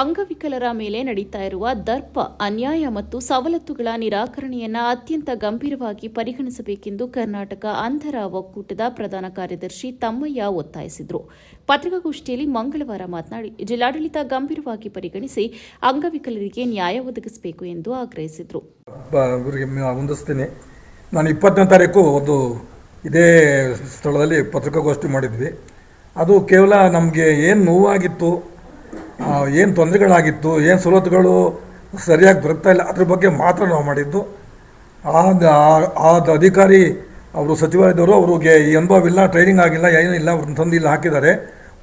ಅಂಗವಿಕಲರ ಮೇಲೆ ನಡೀತಾ ಇರುವ ದರ್ಪ, ಅನ್ಯಾಯ ಮತ್ತು ಸವಲತ್ತುಗಳ ನಿರಾಕರಣೆಯನ್ನ ಅತ್ಯಂತ ಗಂಭೀರವಾಗಿ ಪರಿಗಣಿಸಬೇಕೆಂದು ಕರ್ನಾಟಕ ಅಂಧರ ಒಕ್ಕೂಟದ ಪ್ರಧಾನ ಕಾರ್ಯದರ್ಶಿ ತಮ್ಮಯ್ಯ ಒತ್ತಾಯಿಸಿದರು. ಪತ್ರಿಕಾಗೋಷ್ಠಿಯಲ್ಲಿ ಮಂಗಳವಾರ ಮಾತನಾಡಿ, ಜಿಲ್ಲಾಡಳಿತ ಗಂಭೀರವಾಗಿ ಪರಿಗಣಿಸಿ ಅಂಗವಿಕಲರಿಗೆ ನ್ಯಾಯ ಒದಗಿಸಬೇಕು ಎಂದು ಆಗ್ರಹಿಸಿದರು. ನಾನು ಇಪ್ಪತ್ತನೇ ತಾರೀಕು ಒಂದು ಇದೇ ಸ್ಥಳದಲ್ಲಿ ಪತ್ರಿಕಾಗೋಷ್ಠಿ ಮಾಡಿದ್ವಿ. ಅದು ಕೇವಲ ನಮಗೆ ಏನು ನೋವಾಗಿತ್ತು ಏನು ತೊಂದರೆಗಳಾಗಿತ್ತು, ಏನು ಸವಲತ್ತುಗಳು ಸರಿಯಾಗಿ ದೊರಕ್ತಾ ಇಲ್ಲ, ಅದ್ರ ಬಗ್ಗೆ ಮಾತ್ರ ನಾವು ಮಾಡಿದ್ದು. ಆದ ಅಧಿಕಾರಿ ಅವರು ಸಚಿವಾಲಯದವರು ಅವ್ರಿಗೆ ಈ ಅನುಭವ ಇಲ್ಲ ಟ್ರೈನಿಂಗ್ ಆಗಿಲ್ಲ, ಏನೂ ಇಲ್ಲ, ಅವ್ರನ್ನ ತಂದು ಇಲ್ಲಿ ಹಾಕಿದ್ದಾರೆ.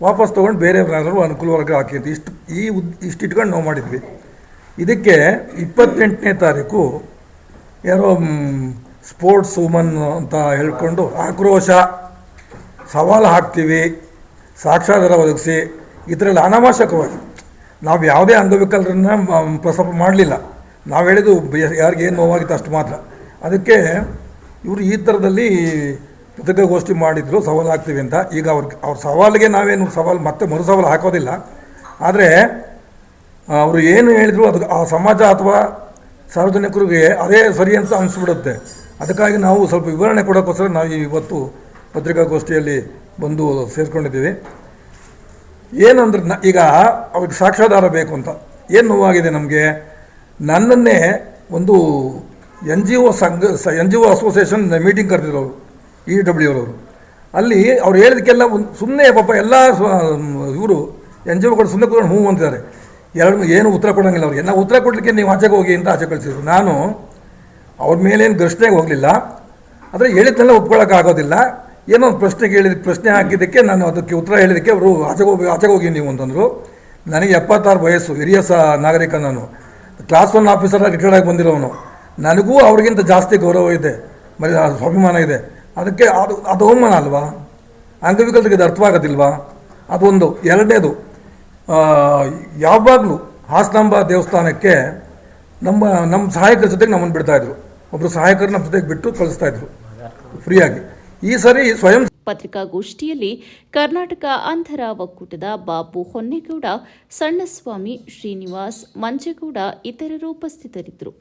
ವಾಪಸ್ ತೊಗೊಂಡು ಬೇರೆ ಅನುಕೂಲ ಅನುಕೂಲವಾಗಿ ಹಾಕಿದ್ದು. ಇಷ್ಟು, ಈ ಉದ್, ಇಷ್ಟು ಇಟ್ಕೊಂಡು ನಾವು ಮಾಡಿದ್ವಿ. ಇದಕ್ಕೆ ಇಪ್ಪತ್ತೆಂಟನೇ ತಾರೀಕು ಯಾರೋ ಸ್ಪೋರ್ಟ್ಸ್ ವುಮನ್ ಅಂತ ಹೇಳ್ಕೊಂಡು ಆಕ್ರೋಶ, ಸವಾಲು ಹಾಕ್ತೀವಿ ಸಾಕ್ಷಾಧಾರ ಒದಗಿಸಿ ಎಲ್ಲ ಅನಾವಶ್ಯಕವಾಗಿ. ನಾವು ಯಾವುದೇ ಅಂಗವಿಕಲರನ್ನ ಪ್ರಸ್ತಾಪ ಮಾಡಲಿಲ್ಲ. ನಾವು ಹೇಳಿದ್ದು ಯಾರಿಗೆ ಏನು ನೋವಾಗಿತ್ತು ಅಷ್ಟು ಮಾತ್ರ. ಅದಕ್ಕೆ ಇವರು ಈ ಥರದಲ್ಲಿ ಪತ್ರಿಕಾಗೋಷ್ಠಿ ಮಾಡಿದ್ರು, ಸವಾಲು ಹಾಕ್ತೀವಿ ಅಂತ. ಈಗ ಅವ್ರ ಅವ್ರ ಸವಾಲಿಗೆ ನಾವೇನು ಸವಾಲು ಮತ್ತೆ ಮರು ಸವಾಲು ಹಾಕೋದಿಲ್ಲ. ಆದರೆ ಅವರು ಏನು ಹೇಳಿದ್ರು ಅದು ಆ ಸಮಾಜ ಅಥವಾ ಸಾರ್ವಜನಿಕರಿಗೆ ಅದೇ ಸರಿ ಅಂತ ಅನಿಸ್ಬಿಡುತ್ತೆ. ಅದಕ್ಕಾಗಿ ನಾವು ಸ್ವಲ್ಪ ವಿವರಣೆ ಕೊಡೋಕ್ಕೋಸ್ಕರ ನಾವು ಇವತ್ತು ಪತ್ರಿಕಾಗೋಷ್ಠಿಯಲ್ಲಿ ಬಂದು ಸೇರಿಕೊಂಡಿದ್ದೀವಿ. ಏನಂದ್ರೆ ಈಗ ಅವ್ರಿಗೆ ಸಾಕ್ಷ್ಯಾಧಾರ ಬೇಕು ಅಂತ. ಏನು ನೋವಾಗಿದೆ ನಮಗೆ? ನನ್ನನ್ನೇ ಒಂದು ಎನ್ ಜಿ ಒ ಸಂಘ N G O association meeting ಕರೆದಿದ್ರು ಅವರು, ಇ ಡಬ್ಲ್ಯೂ ಅವರು ಅಲ್ಲಿ ಅವ್ರು ಹೇಳಿದಕ್ಕೆಲ್ಲ ಒಂದು ಸುಮ್ಮನೆ ಪಾಪ ಎಲ್ಲ ಇವರು ಎನ್ ಜಿ ಒಗಳು ಸುಮ್ಮನೆ ಕೂತ್ಕೊಂಡು ಹ್ಞೂ ಅಂತಿದ್ದಾರೆ. ಎರಡು ಏನು ಉತ್ತರ ಕೊಡೋಂಗಿಲ್ಲ ಅವ್ರಿಗೆ. ನಾವು ಉತ್ತರ ಕೊಡಲಿಕ್ಕೆ ನೀವು ಆಚೆಗೆ ಹೋಗಿ ಅಂತ ಆಚೆ ಕಳಿಸಿದ್ರು. ನಾನು ಅವ್ರ ಮೇಲೇನು ಘರ್ಷಣೆಗೆ ಹೋಗಲಿಲ್ಲ. ಆದರೆ ಹೇಳಿದ್ದೆಲ್ಲ ಒಪ್ಕೊಳ್ಳೋಕ್ಕಾಗೋದಿಲ್ಲ ಏನೋ ಪ್ರಶ್ನೆ ಕೇಳಿದ, ಪ್ರಶ್ನೆ ಹಾಕಿದ್ದಕ್ಕೆ ನಾನು ಅದಕ್ಕೆ ಉತ್ತರ ಹೇಳಿದ್ದಕ್ಕೆ ಅವರು ಆಚೆಗೆ ಹೋಗಿ ಆಚೆಗೆ ಹೋಗಿ ನೀವು ಅಂತಂದರು. ನನಗೆ ಎಪ್ಪತ್ತಾರು ವಯಸ್ಸು, ಹಿರಿಯ ಸ, ನಾಗರಿಕ ನಾನು. ಕ್ಲಾಸ್ ಒನ್ ಆಫೀಸರ್ ರಿಟೈರ್ಡ್ ಆಗಿ ಬಂದಿರೋನು ನನಗೂ ಅವ್ರಿಗಿಂತ ಜಾಸ್ತಿ ಗೌರವ ಇದೆ. ಮರಿ ಸ್ವಾಭಿಮಾನ ಇದೆ. ಅದಕ್ಕೆ ಅದು ಅದು ಅವಮಾನ ಅಲ್ವಾ? ಅಂಗವಿಕಲರಿಗೆ ಇದು ಅರ್ಥವಾಗೋದಿಲ್ವಾ? ಅದೊಂದು. ಎರಡನೇದು ಯಾವಾಗಲೂ ಹಾಸನಾಂಬ ದೇವಸ್ಥಾನಕ್ಕೆ ನಮ್ಮ ನಮ್ಮ ಸಹಾಯಕರ ಜೊತೆಗೆ ನಮ್ಮನ್ನು ಬಿಡ್ತಾಯಿದ್ರು ಒಬ್ಬರು ಸಹಾಯಕರು ನಮ್ಮ ಜೊತೆಗೆ ಬಿಟ್ಟು ಕಳಿಸ್ತಾ ಇದ್ರು. ಫ್ರೀಯಾಗಿ. ಈ ಸರಿ ಸ್ವಯಂ ಪತ್ರಿಕಾಗೋಷ್ಠಿಯಲ್ಲಿ ಕರ್ನಾಟಕ ಅಂಧರ ಒಕ್ಕೂಟದ ಬಾಬು ಹೊನ್ನೇಗೌಡ ಸಣ್ಣಸ್ವಾಮಿ ಶ್ರೀನಿವಾಸ್ ಮಂಜೇಗೌಡ ಇತರರು ಉಪಸ್ಥಿತರಿದ್ದರು.